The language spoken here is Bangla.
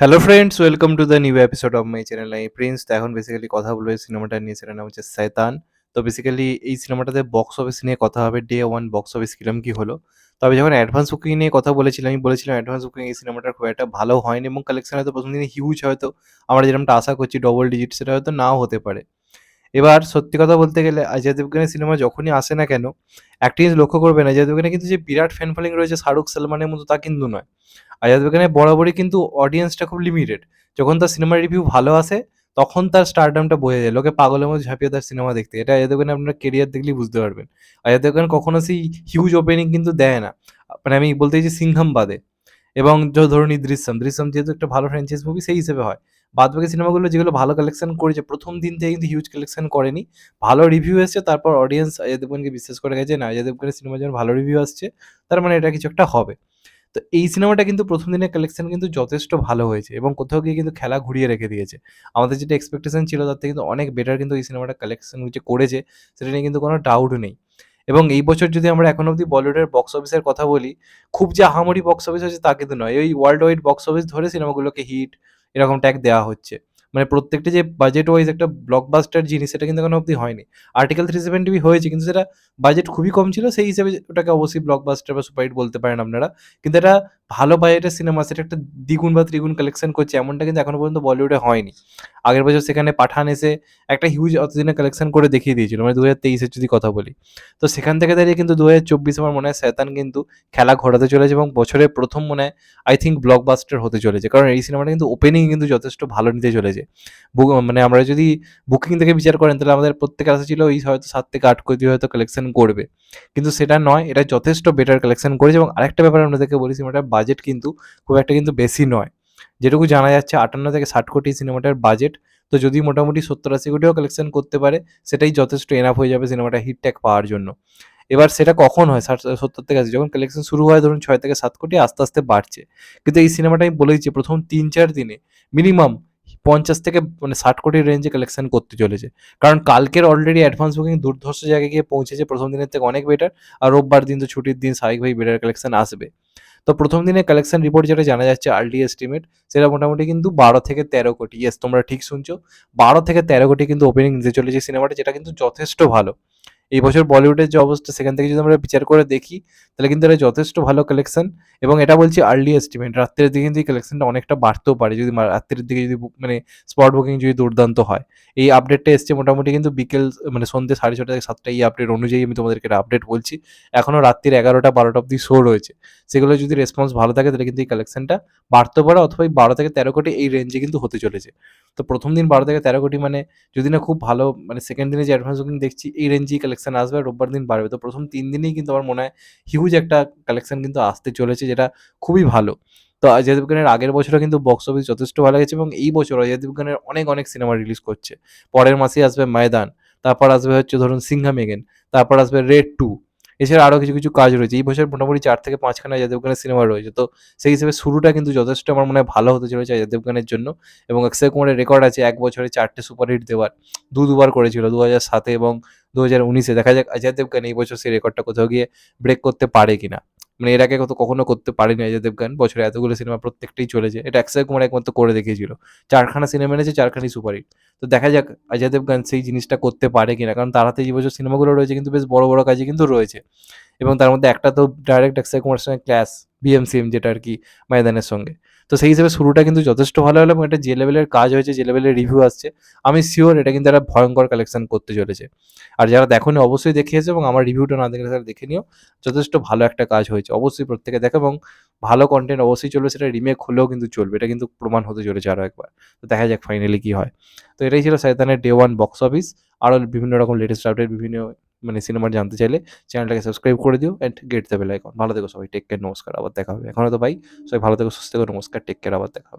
Hello friends welcome to the new episode of my channel আমি প্রিন্স তো এখন বেসিক্যালি কথা বলব এই সিনেমাটা নিয়ে। সেটার নাম হচ্ছে শয়তান। তো বেসিক্যালি এই সিনেমাটাতে বক্স অফিস নিয়ে কথা হবে। ডে ওয়ান বক্স অফিস কিরম কি হলো? তবে যখন অ্যাডভান্স বুকিং নিয়ে কথা বলেছিলাম, আমি বলেছিলাম অ্যাডভান্স বুকিং এই সিনেমাটা খুব একটা ভালো হয়নি এবং কালেকশন হয়তো প্রথম দিনে হিউজ হয়তো। আমরা যেরকমটা আশা করছি ডবল ডিজিট সেটা হয়তো নাও হতে পারে। এবার সত্যি কথা বলতে গেলে অজয় দেবগানের সিনেমা যখনই আসে না কেন, একটা জিনিস লক্ষ্য করবেন অজয় দেবগানের কিন্তু যে বিরাট ফ্যান ফলোয়িং রয়েছে শাহরুখ সালমানের মতো তা কিন্তু নয়। অজয় দেবগানের বরাবরই কিন্তু অডিয়েন্সটা খুব লিমিটেড যখন তার সিনেমার রিভিউ ভালো আসে, তখন তার স্টারডামটা বোঝা যায়। লোকে পাগলের মধ্যে ঝাঁপিয়ে তার সিনেমা দেখতে। এটা অজয় দেবগানের আপনার কেরিয়ার দেখলেই বুঝতে পারবেন। অজয় দেবগান কখনো সেই হিউজ ওপেনিং কিন্তু দেয় না। মানে আমি বলতে চাইছি সিংহাম বাদে। এবং ধরুন দৃশ্যম। দৃশ্যম যেহেতু একটা ভালো ফ্র্যাঞ্চাইজ মুভি সেই হিসেবে হয়। বাদ বাকি সিনেমাগুলো যেগুলো ভালো কালেকশন করেছে, প্রথম দিন থেকে কিন্তু হিউজ কালেকশন করেনি। ভালো রিভিউ এসেছে, তারপর অডিয়েন্স অজয় দেবগনকে বিশ্বাস করে গেছে, না অজয় দেবগনের সিনেমা যখন ভালো রিভিউ আসছে। তার মানে এটা কিছু একটা হবে। তো এই সিনেমাটা কিন্তু প্রথম দিনের কালেকশন কিন্তু যথেষ্ট ভালো হয়েছে এবং কোথাও গিয়ে কিন্তু খেলা ঘুরিয়ে রেখে দিয়েছে। আমাদের যেটা এক্সপেকটেশন ছিল তার থেকে কিন্তু অনেক বেটার কিন্তু এই সিনেমাটা কালেকশন যে করেছে, সেটা নিয়ে কিন্তু কোনো ডাউট নেই। এবং এই বছর যদি আমরা এখন অব্দি বলিউডের বক্স অফিসের কথা বলি, খুব যে আহামরি বক্স অফিস হয়েছে তা কিন্তু নয়। ওই ওয়ার্ল্ড ওয়াইড বক্স অফিস ধরে সিনেমাগুলোকে হিট এরকম ট্যাগ দেওয়া হচ্ছে। মানে প্রত্যেকটা যে বাজেট ওয়াইজ একটা ব্লকবাস্টার জিনিস, সেটা কিন্তু এখনও অবধি হয়নি। আর্টিকেল থ্রি সেভেন্টি হয়েছে, কিন্তু সেটা বাজেট খুবই কম ছিল, সেই হিসেবে ওটাকে অবশ্যই ব্লকবাস্টার বা সুপারহিট বলতে পারেন আপনারা। কিন্তু এটা ভালো বাজেটের সিনেমা সেটা একটা দ্বিগুণ বা ত্রিগুণ কালেকশন করছে, এমনটা কিন্তু এখনও পর্যন্ত বলিউডে হয়নি। আগের বছর সেখানে পাঠান এসে একটা হিউজ অতদিনে কালেকশন করে দেখিয়ে দিয়েছিল মানে দু হাজার তেইশের যদি কথা বলি। তো সেখান থেকে দাঁড়িয়ে কিন্তু দু হাজার চব্বিশ আমার মনে হয় শয়তান কিন্তু খেলা ঘোরাতে চলেছে এবং বছরের প্রথম মনে হয় আই থিঙ্ক ব্লকবাস্টার হতে চলেছে। কারণ এই সিনেমাটা কিন্তু ওপেনিং কিন্তু যথেষ্ট ভালো নিতে চলেছে। মানে আমরা যদি বুকিং থেকে বিচার করেন, তাহলে আমাদের প্রত্যেকের আশা ছিল এই হয়তো সাত থেকে আট কোটি হয়তো কালেকশন করবে। কিন্তু সেটা নয়, এটা যথেষ্ট বেটার কালেকশন করেছে এবং আরেকটা ব্যাপার আপনাদেরকে বলি সিনেমাটার বাজেট কিন্তু খুব একটা কিন্তু বেশি নয়। যেটুকু জানা যাচ্ছে, আটান্ন থেকে ষাট কোটি সিনেমাটার বাজেট তো যদি মোটামুটি সত্তর আশি কোটিও কালেকশন করতে পারে, সেটাই যথেষ্ট এনাফ হয়ে যাবে সিনেমাটা হিট ট্যাগ পাওয়ার জন্য। এবার সেটা কখন হয়? সত্তর থেকে আশি, যখন কালেকশন শুরু হয়, ধরুন ছয় থেকে সাত কোটি আস্তে আস্তে বাড়ছে। কিন্তু এই সিনেমাটা আমি বলে দিচ্ছি প্রথম তিন চার দিনে মিনিমাম পঞ্চাশ থেকে মানে ষাট কোটির রেঞ্জে কালেকশন করতে চলেছে। কারণ কালকের অলরেডি অ্যাডভান্স বুকিং দুর্ধর্ষ জায়গায় গিয়ে পৌঁছেছে, প্রথম দিনের থেকে অনেক বেটার আর রোববার দিন তো ছুটির দিন স্বাভাবিকভাবেই বেটার কালেকশন আসবে। তো প্রথম দিনে কালেকশন রিপোর্ট যেটা জানা যাচ্ছে আর্লি এস্টিমেট সেটা মোটামুটি কিন্তু বারো থেকে তেরো কোটি। ইয়েস তোমরা ঠিক শুনছো। বারো থেকে তেরো কোটি কিন্তু ওপেনিং দিতে চলেছে সিনেমাটা যেটা কিন্তু যথেষ্ট ভালো। এই বছর বলিউডের যে অবস্থা, সেখান থেকে যদি আমরা বিচার করে দেখি, তাহলে কিন্তু এটা যথেষ্ট ভালো কালেকশন এবং এটা বলছি আর্লি এস্টিমেট রাত্রের দিকে কিন্তু এই কালেকশনটা অনেকটা বাড়তেও পারে। যদি রাত্রের দিকে যদি মানে স্পট বুকিং যদি দুর্দান্ত হয়, এই আপডেটটা এসছে মোটামুটি কিন্তু বিকেল মানে সন্ধ্যে সাড়ে ছটা থেকে সাতটা এই আপডেট অনুযায়ী আমি তোমাদেরকে এটা আপডেট বলছি। এখনও রাত্রির এগারোটা বারোটা অব্দি শো রয়েছে। সেগুলো যদি রেসপন্স ভালো থাকে, তাহলে কিন্তু এই কালেকশনটা বাড়তে পারে অথবা এই বারো থেকে তেরো কোটি এই রেঞ্জে কিন্তু হতে চলেছে। তো প্রথম দিন বারো থেকে তেরো কোটি মানে যদি না খুব ভালো মানে সেকেন্ড দিনে যে অ্যাডভান্স বুকিং দেখছি, এই রেঞ্জেই কালেকশন আসবে রোববার দিন বাড়বে। তো প্রথম তিন দিনেই কিন্তু আমার মনে হয় হিউজ একটা কালেকশন কিন্তু আসতে চলেছে যেটা খুবই ভালো। তো অজয় দেবগানের আগের বছরও কিন্তু বক্স অফিস যথেষ্ট ভালো গেছে এবং এই বছর অজয় দেবগানের অনেক অনেক সিনেমা রিলিজ করছে। পরের মাসেই আসবে ময়দান, তারপর আসবে হচ্ছে ধরুন সিংহাম এগেন তারপর আসবে রেড টু এছাড়া আরও কিছু কিছু কাজ রয়েছে। এই বছর মোটামুটি চার থেকে পাঁচখানা অজয় দেবগানের সিনেমা রয়েছে। তো সেই হিসেবে শুরুটা কিন্তু যথেষ্ট আমার মনে হয় ভালো হতে চলেছে অজয় দেবগানের জন্য। এবং অক্ষয় কুমারের রেকর্ড আছে এক বছরে চারটে সুপারহিট দেওয়ার। দু, দুবার করেছিল দু হাজার সাতে এবং দু হাজার উনিশে। দেখা যাক অজয় দেবগান এই বছর সেই রেকর্ডটা কোথাও গিয়ে ব্রেক করতে পারে কিনা। মানে এর আগে কত কখনো করতে পারেনি অজয় দেবগান। বছরে এতগুলো সিনেমা প্রত্যেকটাই চলেছে। এটা অক্ষয় কুমার একমাত্র করে দেখিয়েছিল। চারখানা সিনেমা এনেছে, চারখানি সুপারহিট তো দেখা যাক অজয় দেবগান সেই জিনিসটা করতে পারে কিনা। কারণ তার হাতে যে বছর সিনেমাগুলো রয়েছে কিন্তু বেশ বড় বড় কাজে কিন্তু রয়েছে। এবং তার মধ্যে একটা তো ডাইরেক্ট অক্ষয় কুমারের সঙ্গে ক্লাস বিএমসিএম যেটা আর কি ময়দানের সঙ্গে। তো সেই হিসেবে শুরুটা কিন্তু যথেষ্ট ভালো হলো এবং এটা যে লেভেলের কাজ হয়েছে, যে লেভেলের রিভিউ আসছে, আমি শিওর এটা কিন্তু একটা ভয়ঙ্কর কালেকশন করতে চলেছে। আর যারা দেখোনি অবশ্যই দেখিয়েছে এবং আমার রিভিউটা না দেখলে তারা দেখে নিও। যথেষ্ট ভালো একটা কাজ হয়েছে, অবশ্যই প্রত্যেকে দেখো এবং ভালো কন্টেন্ট অবশ্যই চলবে, সেটা রিমেক হলেও কিন্তু চলবে, এটা কিন্তু প্রমাণ হতে চলেছে আরও একবার। তো দেখা যাক ফাইনালি কী হয়। তো এটাই ছিল শয়তানের ডে ওয়ান বক্স অফিস আরও বিভিন্ন রকম লেটেস্ট আপডেট বিভিন্ন মানে সিনেমার জানতে চাইলে চ্যানেলটাকে সাবস্ক্রাইব করে দিও and get the bell icon ভালো থেকো সবাই টেক কেয়ার নমস্কার, আবার দেখা হবে। এখনও তো ভাই সবাই ভালো থেকো, সুস্থ থেকো, নমস্কার টেক কেয়ার আবার দেখা হবে।